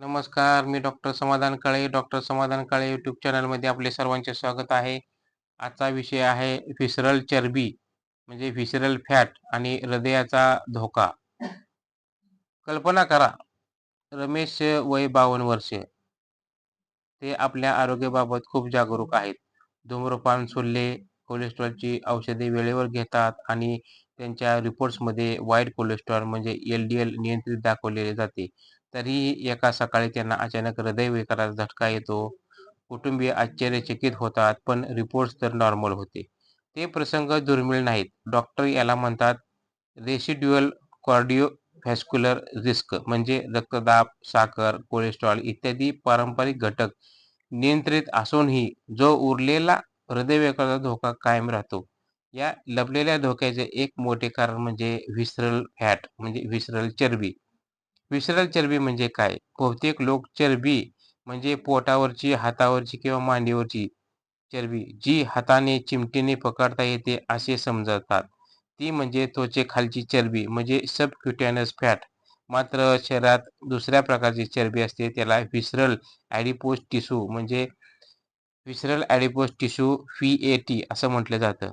नमस्कार, मी डॉक्टर समाधान काळे. डॉक्टर समाधान काळे यूट्यूब चॅनलमध्ये आपले सर्वांचे स्वागत आहे. आजचा विषय आहे व्हिसरल चरबी म्हणजे व्हिसरल फॅट आणि हृदयाचा धोका. कल्पना करा, रमेश वय बावन्न वर्षे. ते आपल्या आरोग्याबाबत खूप जागरूक आहेत. धूम्रपान सोडले, कोलेस्ट्रॉलची औषधे वेळेवर घेतात आणि त्यांच्या रिपोर्ट्समध्ये वाईट कोलेस्ट्रॉल म्हणजे एल-डी-एल नियंत्रित दाखवले जाते. तरीही एका सकाळी त्यांना अचानक हृदयविकाराचा झटका येतो. कुटुंबीय आश्चर्यचकित होतात, पण रिपोर्ट्स तर नॉर्मल होते. ते प्रसंग दुर्मिळ नाहीत. डॉक्टर याला म्हणतात रेसिड्युअल कार्डिओव्हॅस्क्युलर रिस्क म्हणजे रक्तदाब, साखर, कोलेस्ट्रॉल इत्यादी पारंपरिक घटक नियंत्रित असूनही जो उरलेला हृदयविकाराचा धोका कायम राहतो. या लपलेल्या धोक्याचे एक मोठे कारण म्हणजे व्हिसरल फॅट म्हणजे व्हिसरल चरबी. विसरल चरबी म्हणजे काय? बहुतेक लोक चरबी म्हणजे पोटावरची, हातावरची किंवा मांडीवरची चरबी जी हाताने, चिमटीने पकडता येते असे समजतात. ती म्हणजे त्वचेखालची चरबी म्हणजे सबक्युटेनस फॅट. मात्र शरीरात दुसऱ्या प्रकारची चरबी असते त्याला विसरल ॲडिपोज टिशू म्हणजे visceral adipose tissue V A T असं म्हटलं जातं.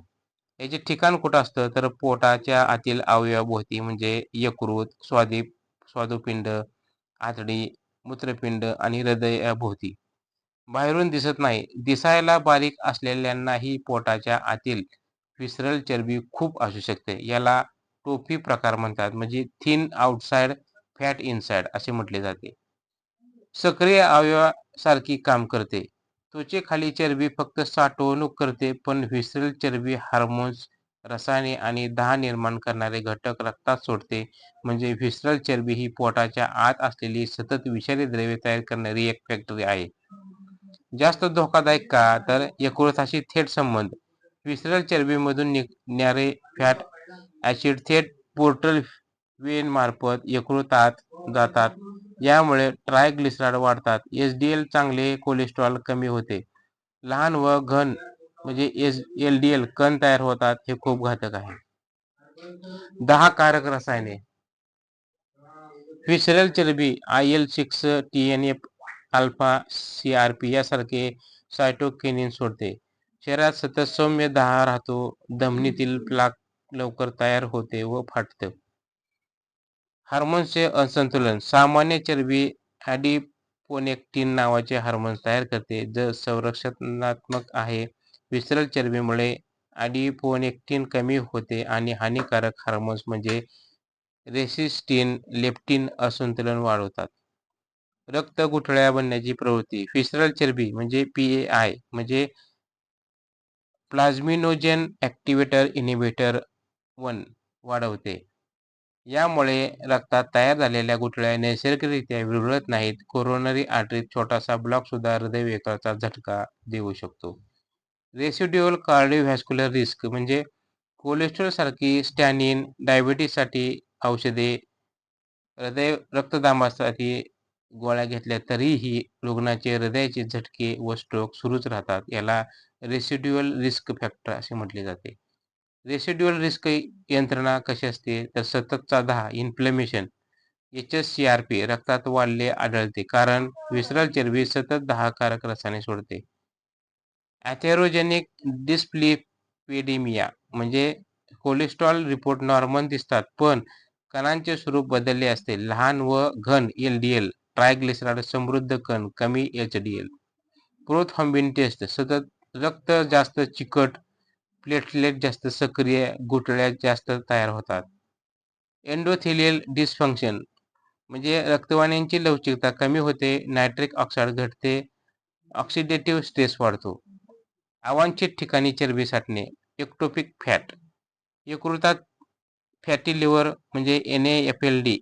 याचे ठिकाण कुठं असतं तर पोटाच्या आतील अवयवाभोवती म्हणजे यकृत, स्वादीप स्वादुपिंड, आतडी, मूत्रपिंड आणि हृदयाभोवती. बाहेरून दिसत नाही. दिसायला बारीक असलेल्यांनाही पोटाच्या आतील व्हिसरल चरबी खूप असू शकते. याला टोपी प्रकार म्हणतात म्हणजे थिन आउटसाइड फॅट इनसाइड असे म्हटले जाते. सक्रिय अवयवासारखी काम करते. त्वचेखाली चरबी फक्त साठवणूक करते पण व्हिसरल चरबी हार्मोन्स, रसायने आणि दाह निर्माण करणारे घटक रक्तात सोडते. म्हणजे व्हिसरल चरबी ही पोटाच्या आत असलेली सतत विषारी द्रव्ये तयार करणारी एक फॅक्टरी आहे. जास्त धोकादायक का? तर यकृताशी थेट संबंध. विसरल चरबीमधून निघणारे फॅट ऍसिड थेट पोर्टल वेनमार्फत यकृतात जातात. यामुळे ट्रायग्लिसराड वाढतात, एचडीएल चांगले कोलेस्ट्रॉल कमी होते, लहान व घन म्हणजे एलडीएल कण तयार होतात. हे खूप घातक आहे. दहा कारक रसायने विसरल चरबी IL six, TNF alpha, CRP यासारखे सायटोकेनिन सोडते. शरीरात सतत सौम्य दहा राहतो. धमनीतील प्लाक लवकर तयार होते व फाटते हार्मोन्सचे असंतुलन सामान्य चरबी ॲडिपोनेक्टिन नावाचे हार्मोन्स तयार करते, जे संरक्षणात्मक आहे. विसरल चरबीमुळे ॲडिपोनेक्टिन कमी होते आणि हानिकारक हार्मोन्स म्हणजे रेसिस्टिन, लेप्टिन असंतुलन वाढवतात. रक्त गुठळ्या बनण्याची प्रवृत्ती फिसरल चरबी म्हणजे पीएआय म्हणजे प्लाझ्मिनोजेन ॲक्टिवेटर इनहिबिटर वन वाढवते. यामुळे रक्तात तयार झालेल्या गुठळ्या नैसर्गिकरित्या विरघळत नाहीत. कोरोनरी आर्टरीत छोटासा ब्लॉक सुद्धा हृदयविकाराचा झटका देऊ शकतो. रेसिड्युअल कार्डिओव्हॅस्क्युलर रिस्क म्हणजे कोलेस्ट्रॉलसारखी स्टॅनिन डायबिटीससाठी औषधे, हृदय रक्तदाबासाठी गोळ्या घेतल्या तरीही रुग्णाचे हृदयाचे झटके व स्ट्रोक सुरूच राहतात. याला रेसिड्युअल रिस्क फॅक्टर असे म्हटले जाते. रेसिड्युअल रिस्क यंत्रणा कशी असते तर सततचा दहा इन्फ्लेमेशन एचएससीआरपी रक्तात वाढले आढळते कारण विसरल चरबी सतत दाहकारक रसायने सोडते. ॲथेरोजेनिक डिस्प्लिपेडिमिया म्हणजे कोलेस्ट्रॉल रिपोर्ट नॉर्मल दिसतात पण कणांचे स्वरूप बदलले असते. लहान व घन एल डी एल ट्रायग्लिसराईड समृद्ध कण, कमी H D L prothrombin test सतत रक्त जास्त चिकट, प्लेटलेट जास्त सक्रिय, गुठळ्या जास्त तयार होतात. एंडोथेलियल डिसफंक्शन म्हणजे रक्तवाहिन्यांची लवचिकता कमी होते, नायट्रिक ऑक्साईड घटते, ऑक्सिडेटिव्ह स्ट्रेस वाढतो. अवांछित ठिकाणी चरबी साठणे एक्टोपिक फॅट यकृतात फॅटी लिव्हर म्हणजे एन एफ एल डी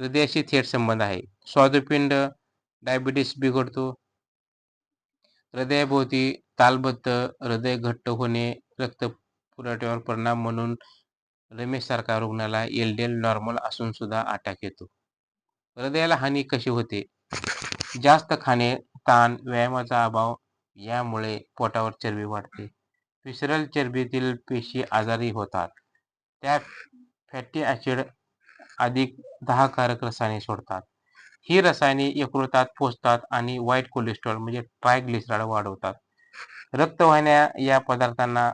हृदयाशी थेट संबंध आहे. स्वादुपिंड डायबिटीस बिघडतो. हृदयाभोवती तालबद्ध, हृदय घट्ट होणे, रक्त पुरवठ्यावर परिणाम म्हणून रमेशसारख्या रुग्णाला एलडीएल नॉर्मल असून सुद्धा अटॅक येतो. हृदयाला हानी कशी होते? जास्त खाणे, ताण, व्यायामाचा अभाव यामुळे पोटावर चरबी वाढते. विसरल चरबीतील पेशी आजारी होतात. त्या फॅटी ॲसिड अधिक दाहकारक रसायने सोडतात. ही रसायने यकृतात पोचतात आणि वाईट कोलेस्ट्रॉल म्हणजे ट्रायग्लिसराड वाढवतात रक्तवाहिन्या या पदार्थांना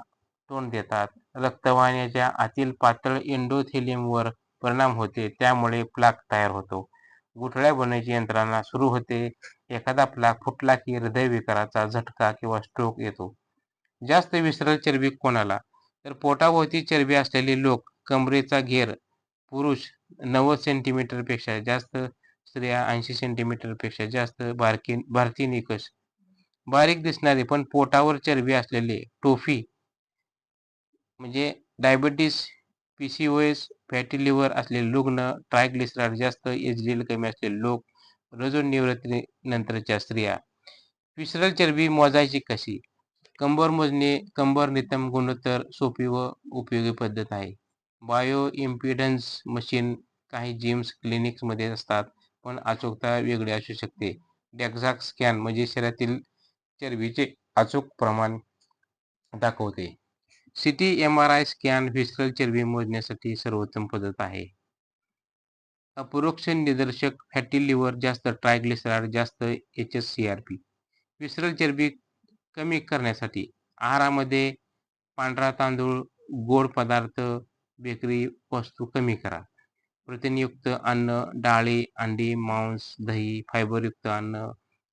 तोंड देतात रक्तवाहिन्याच्या आतील पातळ एंडोथेलियमवर परिणाम होते त्यामुळे प्लाक तयार होतो गुठळ्या बनण्याची यंत्रणा सुरू होते. एखादा प्लाक फुटला की हृदयविकाराचा झटका किंवा स्ट्रोक येतो. जास्त विसरल चरबी कोणाला? तर पोटाभोवती चरबी असलेले लोक कमरेचा घेर पुरुष नव्वद सेंटीमीटरपेक्षा जास्त स्त्रिया ऐंशी सेंटीमीटरपेक्षा जास्त बारकी भारतीय निकष. बारीक दिसणारे पण पोटावर चरबी असलेले टोफी म्हणजे diabetes P C O S fatty liver असलेले रुग्ण ट्रायग्लिसराईड जास्त एच डी एल कमी असलेले लोक रजून निवृत्तीनंतरच्या स्त्रिया. विसरल चरबी मोजायची कशी? कंबर मोजणे कंबर नितम गुणोत्तर सोपी व उपयोगी पद्धत आहे. बायो इम्पिडन्स मशीन काही जिम्स क्लिनिक्समध्ये असतात पण अचूकता वेगळी असू शकते. डॅक्झाक स्कॅन म्हणजे शरीरातील चरबीचे अचूक प्रमाण दाखवते. CT M R I scan visceral चरबी मोजण्यासाठी सर्वोत्तम पद्धत आहे. अपरोक्ष निदर्शक फॅटी लिव्हर जास्त ट्रायग्लिसराइड जास्त H S C R P. Visceral चरबी कमी करण्यासाठी आहारामध्ये पांढरा तांदूळ गोड पदार्थ बेकरी वस्तू कमी करा. प्रथिनयुक्त अन्न डाळी अंडी मांस दही फायबरयुक्त अन्न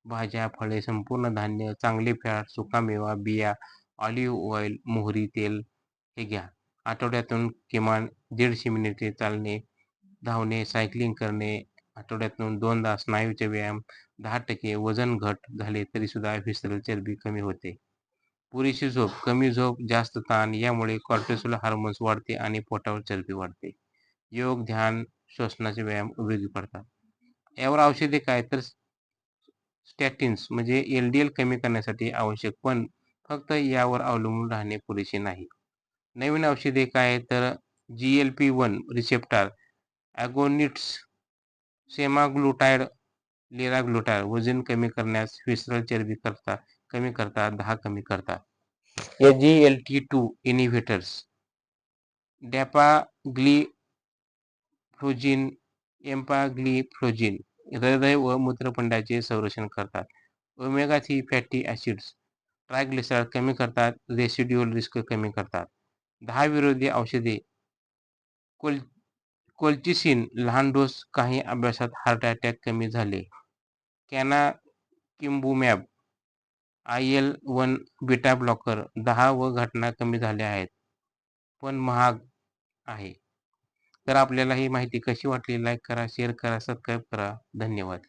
भाज्या फळे संपूर्ण धान्य चांगले फॅट सुकामेवा बिया ऑलिव्ह ऑइल मोहरी तेल हे घ्या. आठवड्यातून किमान दीडशे मिनिटे चालणे धावणे सायकलिंग करणे आठवड्यातून दोनदा स्नायूचे व्यायाम दहा टक्के वजन घट झाले तरी सुद्धा चरबी कमी होते. पुरेशी झोप कमी झोप जास्त ताण यामुळे कॉर्टेसोल हार्मोन्स वाढते आणि पोटावर चरबी वाढते. योग ध्यान श्वसनाचे व्यायाम उपयोगी पडतात. यावर औषधे काय? तर स्टॅटिन्स म्हणजे एल डी एल कमी करण्यासाठी आवश्यक पण फक्त यावर अवलंबून राहणे पुरेसे नाही. नवीन औषधे काय? तर G L P one receptor agonists semaglutide liraglutide वजन कमी करण्यास विसरल चरबी करता कमी करतात दहा कमी करतात A G L T two inhibitors dapagliflozin empagliflozin हृदय व मूत्रपिंडाचे संरक्षण करतात. Omega three fatty acids triglyceride कमी करतात रेसिड्युअल रिस्क कमी करतात. दहा विरोधी औषधे कोल कोल्चिसिन लहान डोस काही अभ्यासात हार्ट अटॅक कमी झाले. Canakinumab I L one beta blocker दहा व घटना कमी झाल्या आहेत पण महाग आहे. तर आपल्याला ही माहिती कशी वाटली? लाईक करा शेअर करा सबस्क्राईब करा. धन्यवाद.